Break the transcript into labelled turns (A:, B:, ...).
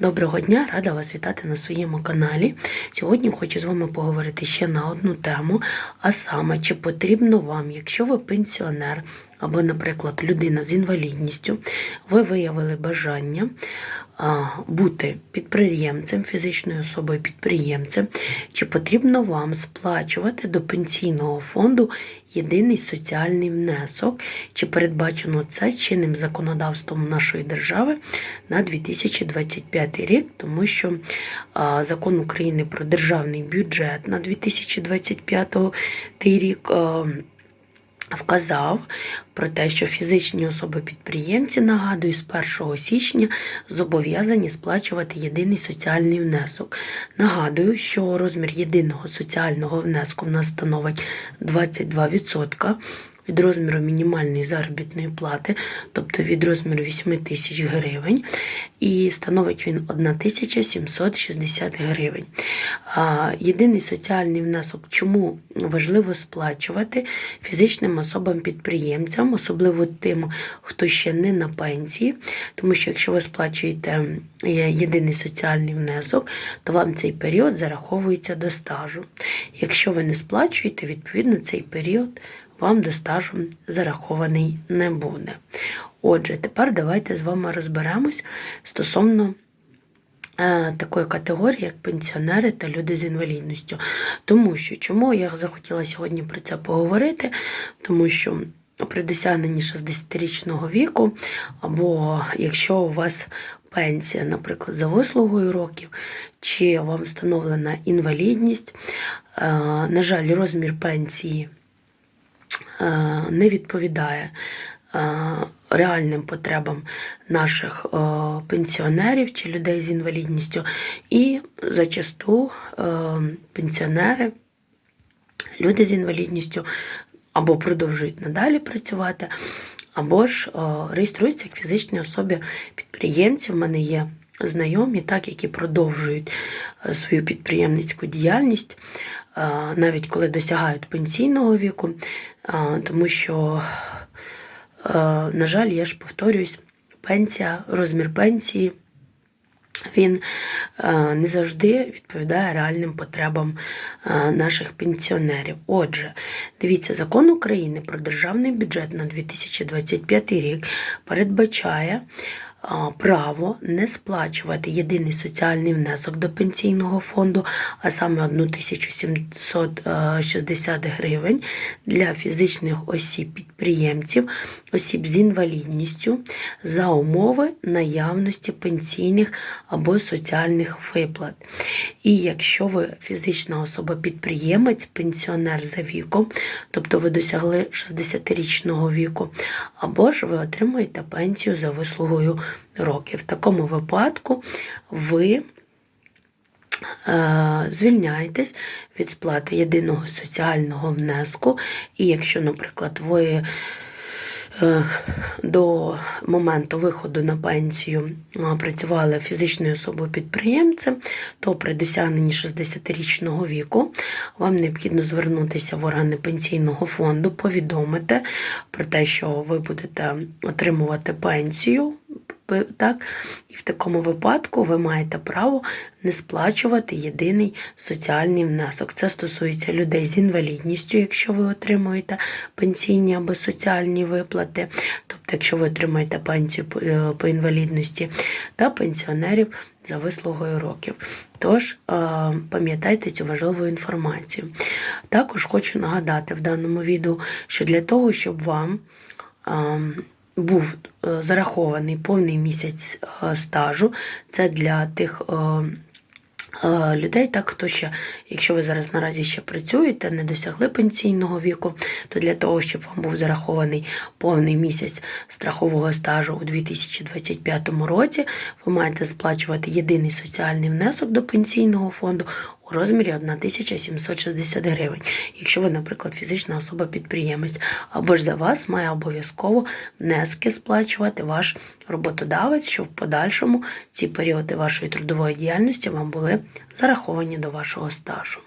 A: Доброго дня, рада вас вітати на своєму каналі. Сьогодні хочу з вами поговорити ще на одну тему, а саме, чи потрібно вам, якщо ви пенсіонер або, наприклад, людина з інвалідністю, ви виявили бажання бути підприємцем, фізичною особою підприємцем, чи потрібно вам сплачувати до пенсійного фонду єдиний соціальний внесок, чи передбачено це чинним законодавством нашої держави на 2025 рік, тому що закон України про державний бюджет на 2025 рік. Вказав про те, що фізичні особи-підприємці, нагадую, з 1 січня зобов'язані сплачувати єдиний соціальний внесок. Нагадую, що розмір єдиного соціального внеску в нас становить 22% від розміру мінімальної заробітної плати, тобто від розміру 8 тисяч гривень, і становить він 1760 гривень. Єдиний соціальний внесок, чому важливо сплачувати фізичним особам-підприємцям, особливо тим, хто ще не на пенсії, тому що якщо ви сплачуєте е, єдиний соціальний внесок, то вам цей період зараховується до стажу. Якщо ви не сплачуєте, відповідно цей період вам до стажу зарахований не буде. Отже, тепер давайте з вами розберемось стосовно е, такої категорії, як пенсіонери та люди з інвалідністю. Тому що чому я захотіла сьогодні про це поговорити? Тому що при досягненні 60-річного віку, або якщо у вас пенсія, наприклад, за вислугою років, чи вам встановлена інвалідність, е, на жаль, розмір пенсії не відповідає е, реальним потребам наших е, пенсіонерів чи людей з інвалідністю, і зачасту е, пенсіонери, люди з інвалідністю або продовжують надалі працювати, або ж е, реєструються як фізичні особи підприємці. В мене є знайомі, так, які продовжують е, свою підприємницьку діяльність, е, навіть коли досягають пенсійного віку, тому що, на жаль, я ж повторююсь, пенсія, розмір пенсії. Він не завжди відповідає реальним потребам наших пенсіонерів. Отже, дивіться, закон України про державний бюджет на 2025 рік передбачає право не сплачувати єдиний соціальний внесок до пенсійного фонду, а саме 1760 гривень для фізичних осіб підприємців, осіб з інвалідністю за умови наявності пенсійних або соціальних виплат. І якщо ви фізична особа-підприємець, пенсіонер за віком, тобто ви досягли 60-річного віку, або ж ви отримуєте пенсію за вислугою років. В такому випадку ви е, звільняєтесь від сплати єдиного соціального внеску, і якщо, наприклад, ви до моменту виходу на пенсію працювали фізичною особою підприємцем, то при досягненні 60-річного віку вам необхідно звернутися в органи пенсійного фонду, повідомити про те, що ви будете отримувати пенсію. Так, і в такому випадку ви маєте право не сплачувати єдиний соціальний внесок. Це стосується людей з інвалідністю, якщо ви отримуєте пенсійні або соціальні виплати, тобто, якщо ви отримаєте пенсію по- е, інвалідності, та пенсіонерів за вислугою років. Тож е, пам'ятайте цю важливу інформацію. Також хочу нагадати в даному відео, що для того, щоб вам е, був е, зарахований повний місяць е, стажу, це для тих. е, Людей, так хто ще, якщо ви зараз наразі ще працюєте, не досягли пенсійного віку, то для того, щоб вам був зарахований повний місяць страхового стажу у 2025 році, ви маєте сплачувати єдиний соціальний внесок до пенсійного фонду у розмірі 1760 гривень. Якщо ви, наприклад, фізична особа-підприємець, або ж за вас має обов'язково внески сплачувати ваш роботодавець, щоб в подальшому ці періоди вашої трудової діяльності вам були зараховані до вашого стажу.